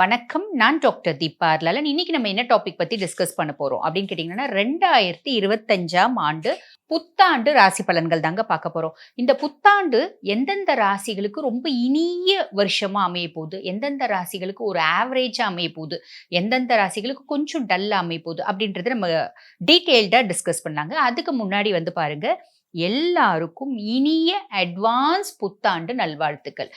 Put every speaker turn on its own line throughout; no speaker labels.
வணக்கம். நான் டாக்டர் தீபா லலன் இன்னைக்கு நம்ம என்ன டாபிக் பத்தி டிஸ்கஸ் பண்ண போறோம்? அப்படின்னு கேட்டீங்கன்னா ரெண்டாயிரத்தி இருபத்தஞ்சாம் ஆண்டு புத்தாண்டு ராசி பலன்கள் தாங்க பார்க்க போறோம். இந்த புத்தாண்டு எந்தெந்த ராசிகளுக்கு ரொம்ப இனிய வருஷமா அமைய போகுது? எந்தெந்த ராசிகளுக்கு ஒரு ஆவரேஜா அமைய போகுது? எந்தெந்த ராசிகளுக்கு கொஞ்சம் டல்லா அமைய போகுது? அப்படின்றத நம்ம டீட்டெயில்டா டிஸ்கஸ் பண்ணாங்க. அதுக்கு முன்னாடி வந்து பாருங்க எல்லாருக்கும் இனிய அட்வான்ஸ் புத்தாண்டு நல்வாழ்த்துக்கள்.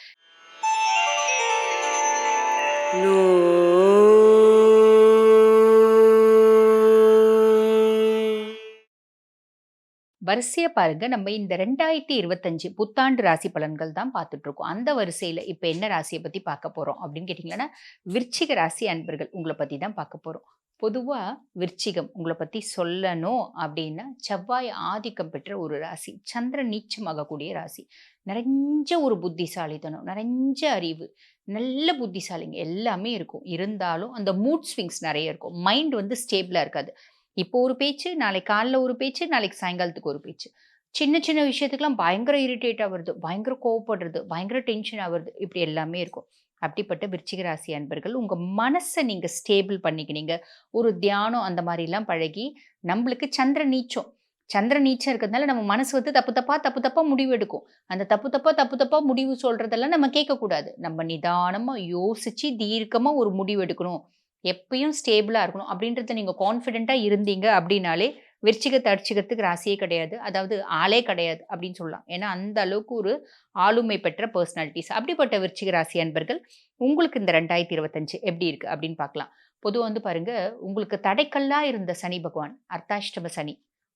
வரிசையை பாருங்க. நம்ம இந்த ரெண்டாயிரத்தி இருபத்தஞ்சு புத்தாண்டு ராசி பலன்கள் தான் பார்த்துட்டு இருக்கோம் அந்த வரிசையில இப்போ என்ன ராசியை பத்தி பார்க்க போறோம் அப்படின்னு கேட்டீங்கன்னா விருச்சிக ராசி அன்பர்கள் உங்களை பத்தி தான் பார்க்க போறோம். பொதுவாக விருச்சிகம் உங்களை பற்றி சொல்லணும் அப்படின்னா செவ்வாய் ஆதிக்கம் பெற்ற ஒரு ராசி சந்திரன் நீச்சமாகக்கூடிய ராசி. நிறைஞ்ச ஒரு புத்திசாலித்தனம் நிறைஞ்ச அறிவு நல்ல புத்திசாலிங்க எல்லாமே இருக்கும். இருந்தாலும் அந்த மூட் ஸ்விங்ஸ் நிறைய இருக்கும். மைண்ட் வந்து ஸ்டேபிளாக இருக்காது. இப்போ ஒரு பேச்சு நாளைக்கு காலைல ஒரு பேச்சு நாளைக்கு சாயங்காலத்துக்கு ஒரு பேச்சு. சின்ன சின்ன விஷயத்துக்கெல்லாம் பயங்கர இரிட்டேட் ஆகிறது பயங்கர கோவப்படுறது பயங்கர டென்ஷன் ஆகிறது இப்படி எல்லாமே இருக்கும். அப்படிப்பட்ட விருச்சிக ராசி அன்பர்கள் உங்கள் மனசை நீங்கள் ஸ்டேபிள் பண்ணிக்கினீங்க. ஒரு தியானம் அந்த மாதிரிலாம் பழகி நம்மளுக்கு சந்திர நீச்சம். சந்திர நீச்சம் இருக்கிறதுனால நம்ம மனசு வந்து தப்பு தப்பாக தப்பு தப்பாக முடிவு எடுக்கும். அந்த தப்பு தப்பாக தப்பு தப்பாக முடிவு சொல்கிறதெல்லாம் நம்ம கேட்கக்கூடாது. நம்ம நிதானமாக யோசித்து தீர்க்கமாக ஒரு முடிவு எடுக்கணும். எப்பயும் ஸ்டேபிளாக இருக்கணும். அப்படின்றத நீங்கள் கான்ஃபிடெண்ட்டாக இருந்தீங்க அப்படின்னாலே விருச்சிகத்தை அடிச்சுக்கிறதுக்கு ராசியே கிடையாது. அதாவது ஆளே கிடையாது அப்படின்னு சொல்லலாம். ஏன்னா அந்த அளவுக்கு ஒரு ஆளுமை பெற்ற பர்சனாலிட்டிஸ் அப்படிப்பட்ட விருச்சிக ராசி அன்பர்கள் உங்களுக்கு இந்த ரெண்டாயிரத்தி இருபத்தஞ்சு எப்படி இருக்கு அப்படின்னு பார்க்கலாம். பொதுவாக வந்து பாருங்க உங்களுக்கு தடைக்கல்லா இருந்த சனி பகவான் அர்த்தாஷ்டம சனி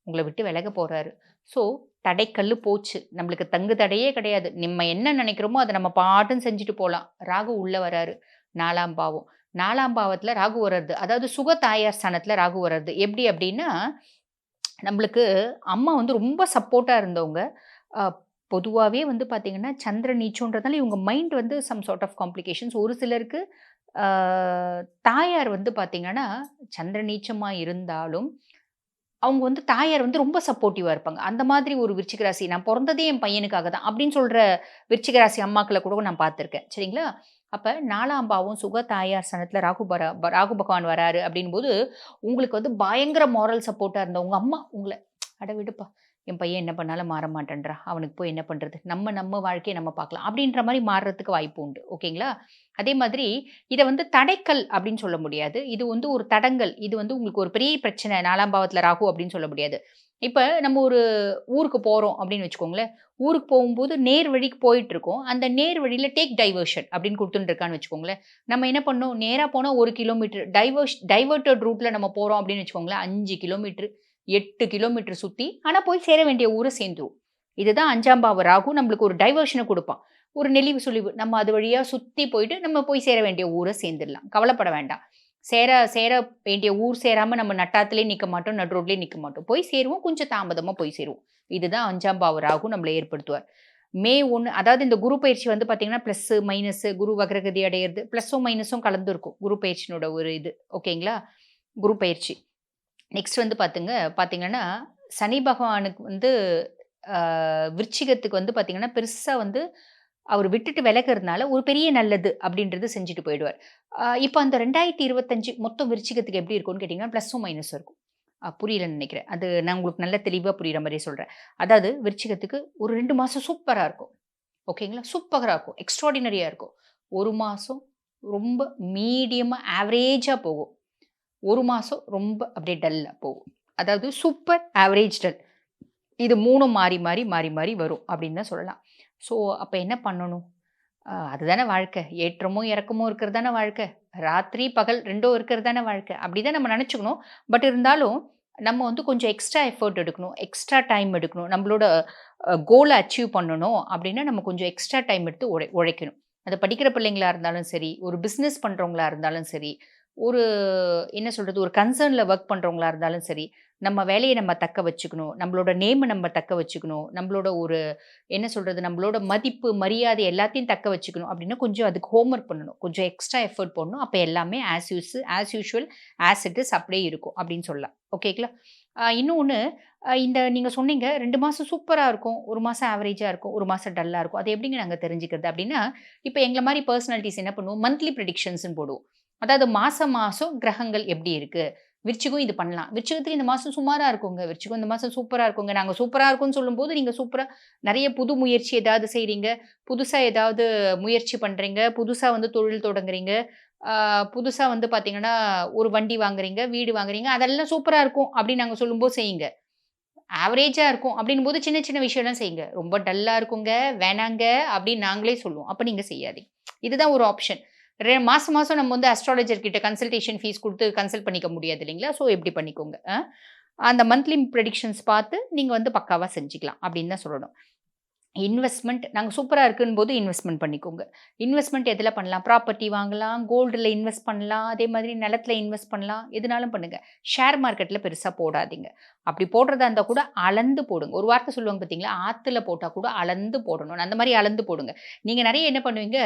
உங்களை விட்டு விலக போறாரு. ஸோ தடைக்கல் போச்சு. நம்மளுக்கு தங்கு தடையே கிடையாது. நம்ம என்ன நினைக்கிறோமோ அதை நம்ம பாட்டும் செஞ்சுட்டு போகலாம் ராகு உள்ள வராரு. நாலாம் பாவம். நாலாம் பாவத்தில் ராகு வர்றது அதாவது சுக தாயார் ஸ்தானத்தில் ராகு வர்றது. எப்படி அப்படின்னா நம்மளுக்கு அம்மா வந்து ரொம்ப சப்போர்ட்டாக இருந்தவங்க. பொதுவாகவே வந்து பார்த்திங்கன்னா சந்திர நீச்சோன்றதால இவங்க மைண்ட் வந்து சம் சார்ட் ஆஃப் காம்ப்ளிகேஷன்ஸ் ஒரு சிலருக்கு தாயார் வந்து பார்த்திங்கன்னா சந்திர நீச்சமாக இருந்தாலும் அவங்க வந்து தாயார் வந்து ரொம்ப சப்போர்ட்டிவாக இருப்பாங்க. அந்த மாதிரி ஒரு விருச்சிகராசி நான் பிறந்ததே என் பையனுக்காக தான் அப்படின்னு சொல்கிற விருச்சிகராசி அம்மாக்களை கூட நான் பார்த்துருக்கேன் சரிங்களா? அப்போ நாலாம்பாவும் சுக தாயார் சனத்தில் ராகு பரா ராகு பகவான் வராரு அப்படின்போது உங்களுக்கு வந்து பயங்கர மாரல் சப்போர்ட்டாக இருந்த உங்கள் அம்மா உங்களை அட விடுப்பா என் பையன் என்ன பண்ணாலும் மாற மாட்டேன்றா அவனுக்கு போய் என்ன பண்ணுறது நம்ம நம்ம வாழ்க்கையை நம்ம பார்க்கலாம் அப்படின்ற மாதிரி மாறுறதுக்கு வாய்ப்பு உண்டு ஓகேங்களா? அதே மாதிரி இதை வந்து தடைக்கல் அப்படின்னு சொல்ல முடியாது இது வந்து ஒரு தடங்கல் இது வந்து உங்களுக்கு ஒரு பெரிய பிரச்சனை நாலாம் பாவத்தில் ராகு அப்படின்னு சொல்ல முடியாது. இப்போ நம்ம ஒரு ஊருக்கு போகிறோம் அப்படின்னு வச்சுக்கோங்களேன். ஊருக்கு போகும்போது நேர் வழிக்கு போயிட்டு இருக்கோம் அந்த நேர் வழியில் டேக் டைவர்ஷன் அப்படின்னு கொடுத்துட்டுருக்கான்னு வச்சுக்கோங்களேன். நம்ம என்ன பண்ணோம்? நேராக போனால் ஒரு கிலோமீட்டர் டைவர்ஷ் டைவர்ட்டட் ரூட்டில் நம்ம போகிறோம் அப்படின்னு வச்சுக்கோங்களேன். அஞ்சு கிலோமீட்டர் எட்டு கிலோமீட்டர் சுற்றி ஆனால் போய் சேர வேண்டிய ஊரை சேர்ந்துருவோம் இதுதான் அஞ்சாம் பாவ ராகு. நம்மளுக்கு ஒரு டைவர்ஷனை கொடுப்பான். ஒரு நெளிவு சுழிவு. நம்ம அது வழியாக சுற்றி போயிட்டு நம்ம போய் சேர வேண்டிய ஊரை சேர்ந்துடலாம். கவலைப்பட வேண்டாம். சேர சேர வேண்டிய ஊர் சேராமல் நம்ம நட்டாத்துலேயே நிற்க மாட்டோம் நட் ரோட்லேயே நிற்க மாட்டோம். போய் சேருவோம் கொஞ்சம் தாமதமாக போய் சேருவோம். இதுதான் அஞ்சாம் பாவ ராகு நம்மளை ஏற்படுத்துவார். மே ஒன்று அதாவது இந்த குரு பயிற்சி வந்து பார்த்தீங்கன்னா ப்ளஸ்ஸு மைனஸு குரு வக்ரகதி அடையிறது ப்ளஸ்ஸும் மைனஸும் கலந்து இருக்கும் குரு பயிற்சினோட ஒரு இது. ஓகேங்களா குரு பயிற்சி. நெக்ஸ்ட் வந்து பார்த்துங்க பார்த்தீங்கன்னா சனி பகவானுக்கு வந்து விருச்சிகத்துக்கு வந்து பார்த்தீங்கன்னா பெருசாக வந்து அவர் விட்டுட்டு விலகிறதுனால ஒரு பெரிய நல்லது அப்படின்றது செஞ்சுட்டு போயிடுவார். இப்போ அந்த ரெண்டாயிரத்தி இருபத்தஞ்சு மொத்தம் விருச்சிகத்துக்கு எப்படி இருக்கும்னு கேட்டிங்கன்னா ப்ளஸ்ஸும் மைனஸும் இருக்கும். புரியலன்னு நினைக்கிறேன். அது நான் உங்களுக்கு நல்ல தெளிவாக புரிகிற மாதிரி சொல்கிறேன் அதாவது விருச்சிகத்துக்கு ஒரு ரெண்டு மாதம் சூப்பராக இருக்கும். ஓகேங்களா சூப்பராக இருக்கும். எக்ஸ்ட்ராடினரியாக இருக்கும். ஒரு மாதம் ரொம்ப மீடியமாக ஆவரேஜாக போகும். ஒரு மாதம் ரொம்ப அப்படியே டல்லாக போகும். அதாவது சூப்பர் ஆவரேஜ் டல் இது மூணும் மாறி மாறி மாறி மாறி வரும் அப்படின்னு தான் சொல்லலாம். ஸோ அப்போ என்ன பண்ணணும்? அதுதானே வாழ்க்கை. ஏற்றமும் இறக்கமும் இருக்கிறது தானே வாழ்க்கை. ராத்திரி பகல் ரெண்டும் இருக்கிறது தானே வாழ்க்கை. அப்படி தான் நம்ம நினச்சிக்கணும். பட் இருந்தாலும் நம்ம வந்து கொஞ்சம் எக்ஸ்ட்ரா எஃபர்ட் எடுக்கணும். எக்ஸ்ட்ரா டைம் எடுக்கணும். நம்மளோட கோலை அச்சீவ் பண்ணணும் அப்படின்னா நம்ம கொஞ்சம் எக்ஸ்ட்ரா டைம் எடுத்து உழை உழைக்கணும். அது படிக்கிற பிள்ளைங்களா இருந்தாலும் சரி ஒரு பிஸ்னஸ் பண்ணுறவங்களா இருந்தாலும் சரி ஒரு என்ன சொல்கிறது ஒரு கன்சர்னில் ஒர்க் பண்ணுறவங்களா இருந்தாலும் சரி நம்ம வேலையை நம்ம தக்க வச்சுக்கணும் நம்மளோட நேமை நம்ம தக்க வச்சுக்கணும் நம்மளோட ஒரு என்ன சொல்கிறது நம்மளோட மதிப்பு மரியாதை எல்லாத்தையும் தக்க வச்சுக்கணும் அப்படின்னா கொஞ்சம் அதுக்கு ஹோம்ஒர்க் பண்ணணும். கொஞ்சம் எக்ஸ்ட்ரா எஃபர்ட் போடணும். அப்போ எல்லாமே as use as usual as it is அப்படியே இருக்கும் அப்படின்னு சொல்லலாம். ஓகேங்களா இன்னொன்று இந்த நீங்கள் சொன்னீங்க ரெண்டு மாதம் சூப்பராக இருக்கும் ஒரு மாதம் ஆவரேஜாக இருக்கும் ஒரு மாதம் டல்லாக இருக்கும். அது எப்படிங்க நாங்கள் தெரிஞ்சுக்கிறது அப்படின்னா இப்போ எங்களை மாதிரி பர்சனாலிட்டிஸ் என்ன பண்ணுவோம்? மந்த்லி ப்ரெடிக்ஷன்ஸ்னு போடுவோம். அதாவது மாதம் மாதம் கிரகங்கள் எப்படி இருக்குது விருச்சிகம் இது பண்ணலாம். விருச்சிகத்துக்கு இந்த மாதம் சுமாராக இருக்குங்க. விருச்சிகம் இந்த மாதம் சூப்பராக இருக்குங்க. நாங்கள் சூப்பராக இருக்கும்னு சொல்லும்போது நீங்கள் சூப்பராக நிறைய புது முயற்சி ஏதாவது செய்கிறீங்க புதுசாக ஏதாவது முயற்சி பண்ணுறீங்க புதுசாக வந்து தொழில் தொடங்குறீங்க. புதுசாக வந்து பார்த்தீங்கன்னா ஒரு வண்டி வாங்குறீங்க வீடு வாங்குறீங்க. அதெல்லாம் சூப்பராக இருக்கும் அப்படின்னு நாங்கள் சொல்லும்போது செய்யுங்க. ஆவரேஜாக இருக்கும் அப்படின் போது சின்ன சின்ன விஷயம்லாம் செய்யுங்க. ரொம்ப டல்லாக இருக்குங்க. வேணாங்க அப்படின்னு நாங்களே சொல்லுவோம். அப்போ நீங்கள் செய்யாதீங்க. இதுதான் ஒரு ஆப்ஷன். ரெ மாதம் மாதம் நம்ம வந்து அஸ்ட்ராலஜர் கிட்ட கன்சல்டேஷன் ஃபீஸ் கொடுத்து கன்சல்ட் பண்ணிக்க முடியாது இல்லைங்களா? ஸோ எப்படி பண்ணிக்கோங்க அந்த மந்த்லி ப்ரெடிக்ஷன்ஸ் பார்த்து நீங்கள் வந்து பக்காவாக செஞ்சுக்கலாம் அப்படின்னு தான் சொல்லணும். இன்வெஸ்ட்மெண்ட் நாங்கள் சூப்பராக இருக்குன்னு போது இன்வெஸ்ட்மெண்ட் பண்ணிக்கோங்க. இன்வெஸ்ட்மெண்ட் எதில் பண்ணலாம்? ப்ராப்பர்ட்டி வாங்கலாம் கோல்டில் இன்வெஸ்ட் பண்ணலாம் அதே மாதிரி நிலத்தில் இன்வெஸ்ட் பண்ணலாம் எதுனாலும் பண்ணுங்கள் ஷேர் மார்க்கெட்டில் பெருசாக போடாதீங்க. அப்படி போடுறதா இருந்தால் கூட அளந்து போடுங்க. ஒரு வார்த்தை சொல்லுவாங்க பார்த்தீங்களா ஆற்றுல போட்டால் கூட அளந்து போடணும். அந்த மாதிரி அளந்து போடுங்க. நீங்கள் நிறைய என்ன பண்ணுவீங்க?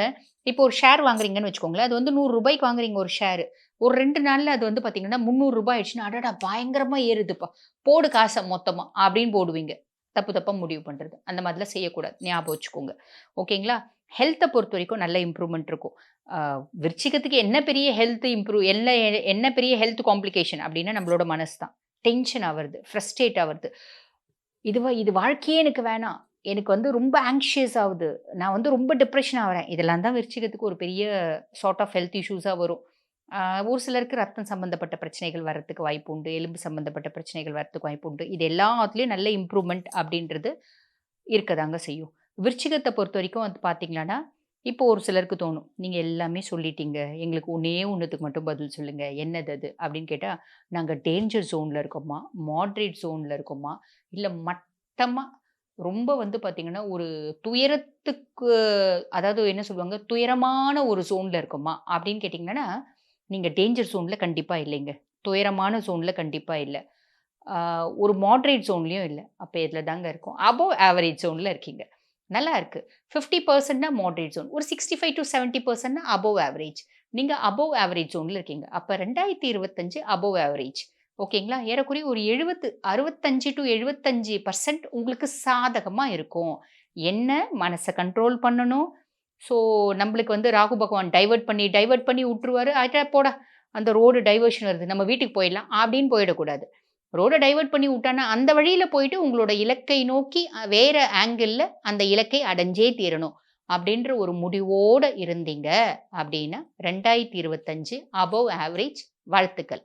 இப்போ ஒரு ஷேர் வாங்குறீங்கன்னு வச்சுக்கோங்களேன். அது வந்து நூறு ரூபாய்க்கு வாங்குறீங்க ஒரு ஷேர் ஒரு ரெண்டு நாளில் அது வந்து பார்த்தீங்கன்னா முந்நூறு ரூபாய் ஆயிடுச்சுன்னா அடடா! பயங்கரமாக ஏறுதுப்பா. போடு காசை மொத்தமாக அப்படின்னு போடுவீங்க. தப்பு தப்பாக முடிவு பண்ணுறது அந்த மாதிரிலாம் செய்யக்கூடாது. ஞாபகம் வச்சுக்கோங்க. ஓகேங்களா? ஹெல்த்தை பொறுத்த வரைக்கும் நல்ல இம்ப்ரூவ்மெண்ட் இருக்கும். விருச்சிகத்துக்கு என்ன பெரிய ஹெல்த் இம்ப்ரூவ் என்ன என்ன பெரிய ஹெல்த் காம்ப்ளிகேஷன் அப்படின்னா நம்மளோட மனசு தான் டென்ஷன் ஆகுறது ஃப்ரஸ்ட்ரேட் ஆகுறது இதுவா இது வாழ்க்கையே எனக்கு வேணாம். எனக்கு வந்து ரொம்ப ஆங்ஷியஸ் ஆகுது. நான் வந்து ரொம்ப டிப்ரெஷன் ஆகிறேன். இதெல்லாம் தான் விருச்சிகத்துக்கு ஒரு பெரிய சார்ட் ஆஃப் ஹெல்த் இஷ்யூஸாக வரும். ஒரு சிலருக்கு ரத்தம் சம்மந்தப்பட்ட பிரச்சனைகள் வர்றதுக்கு வாய்ப்பு உண்டு எலும்பு சம்மந்தப்பட்ட பிரச்சனைகள் வர்றதுக்கு வாய்ப்பு உண்டு. இது எல்லாத்துலேயும் நல்ல இம்ப்ரூவ்மெண்ட் அப்படின்றது இருக்கதாங்க செய்யும். விருச்சிகத்தை பொறுத்த வரைக்கும் வந்து பார்த்தீங்களான்னா இப்போ ஒரு சிலருக்கு தோணும் நீங்கள் எல்லாமே சொல்லிட்டீங்க எங்களுக்கு ஒன்றே ஒன்றுத்துக்கு மட்டும் பதில் சொல்லுங்கள் என்னது அது? அப்படின்னு கேட்டால் நாங்கள் டேஞ்சர் ஜோனில் இருக்கோமா மாட்ரேட் ஜோனில் இருக்கோமா இல்லை மட்டமாக ரொம்ப வந்து பார்த்திங்கன்னா ஒரு துயரத்துக்கு அதாவது என்ன சொல்லுவாங்க துயரமான ஒரு ஜோனில் இருக்கோமா அப்படின்னு கேட்டிங்கன்னா நீங்கள் டேஞ்சர் ஜோனில் கண்டிப்பாக இல்லைங்க. துயரமான ஜோனில் கண்டிப்பாக இல்லை. ஒரு மாட்ரேட் ஜோன்லேயும் இல்லை. அப்போ இதில் தாங்க இருக்கும். அபோவ் ஆவரேஜ் ஜோனில் இருக்கீங்க. நல்லா இருக்குது ஃபிஃப்டி பர்சன்ட்னா மாட்ரேட் ஜோன் ஒரு சிக்ஸ்டி ஃபைவ் டு செவன்ட்டி பர்சன்ட்னா அபோவ் ஆவரேஜ் நீங்கள் அபோவ் ஆவரேஜ் ஜோனில் இருக்கீங்க. அப்போ ரெண்டாயிரத்தி இருபத்தஞ்சு அபோவ் ஆவரேஜ் ஓகேங்களா? ஏறக்குறைய ஒரு எழுபத்து அறுபத்தஞ்சு டு எழுபத்தஞ்சு பர்சன்ட் உங்களுக்கு சாதகமாக இருக்கும். என்ன? மனசை கண்ட்ரோல் பண்ணணும். ஸோ நம்மளுக்கு வந்து ராகு பகவான் டைவெர்ட் பண்ணி டைவெர்ட் பண்ணி விட்டுருவாரு அட்டா போட அந்த ரோடு டைவர்ஷன் வருது. நம்ம வீட்டுக்கு போயிடலாம். அப்படின்னு போயிடக்கூடாது. ரோடை டைவெர்ட் பண்ணி விட்டானா அந்த வழியில் போயிட்டு உங்களோட இலக்கை நோக்கி வேற ஆங்கிளில் அந்த இலக்கை அடைஞ்சே தீரணும். அப்படின்ற ஒரு முடிவோடு இருந்தீங்க அப்படின்னா ரெண்டாயிரத்தி இருபத்தஞ்சு அபவ் ஆவரேஜ் வாழ்த்துக்கள்.